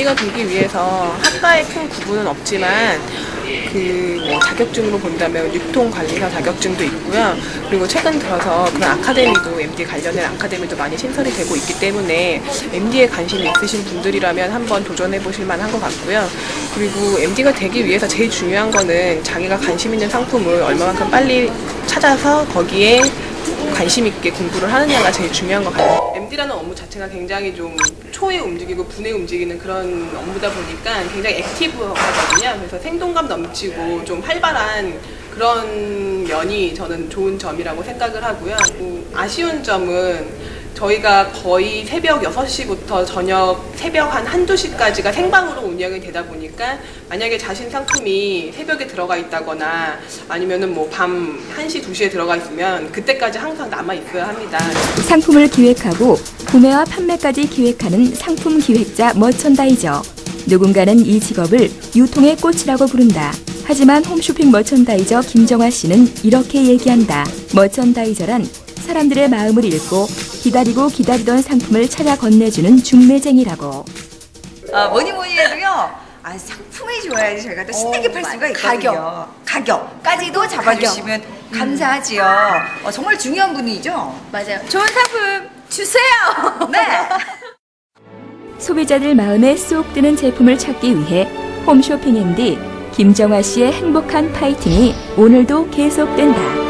MD가 되기 위해서 학과에 큰 구분은 없지만 그 뭐 자격증으로 본다면 유통관리사 자격증도 있고요. 그리고 최근 들어서 그런 아카데미도 MD 관련된 아카데미도 많이 신설이 되고 있기 때문에 MD에 관심이 있으신 분들이라면 한번 도전해 보실 만한 것 같고요. 그리고 MD가 되기 위해서 제일 중요한 거는 자기가 관심 있는 상품을 얼마만큼 빨리 찾아서 거기에 관심 있게 공부를 하느냐가 제일 중요한 것 같아요. MD라는 업무 자체가 굉장히 좀 초에 움직이고 분에 움직이는 그런 업무다 보니까 굉장히 액티브하거든요. 그래서 생동감 넘치고 좀 활발한 그런 면이 저는 좋은 점이라고 생각을 하고요. 음, 아쉬운 점은 저희가 거의 새벽 6시부터 저녁 새벽 한 한두 시까지가 생방으로 운영이 되다 보니까 만약에 자신 상품이 새벽에 들어가 있다거나 아니면은 뭐 밤 1시, 2시에 들어가 있으면 그때까지 항상 남아 있어야 합니다. 상품을 기획하고 구매와 판매까지 기획하는 상품 기획자 머천다이저. 누군가는 이 직업을 유통의 꽃이라고 부른다. 하지만 홈쇼핑 머천다이저 김정아 씨는 이렇게 얘기한다. 머천다이저란 사람들의 마음을 읽고 기다리고 기다리던 상품을 찾아 건네주는 중매쟁이라고. 아, 뭐니 뭐니 해도요. 아, 상품이 좋아야지 저희가 또 신나게 팔 수가 있거든요. 가격. 가격까지도 잡아주시면 감사하지요. 어, 정말 중요한 분이죠. 맞아요. 좋은 상품 주세요. 네. 소비자들 마음에 쏙 드는 제품을 찾기 위해 홈쇼핑 MD 김정아 씨의 행복한 파이팅이 오늘도 계속된다.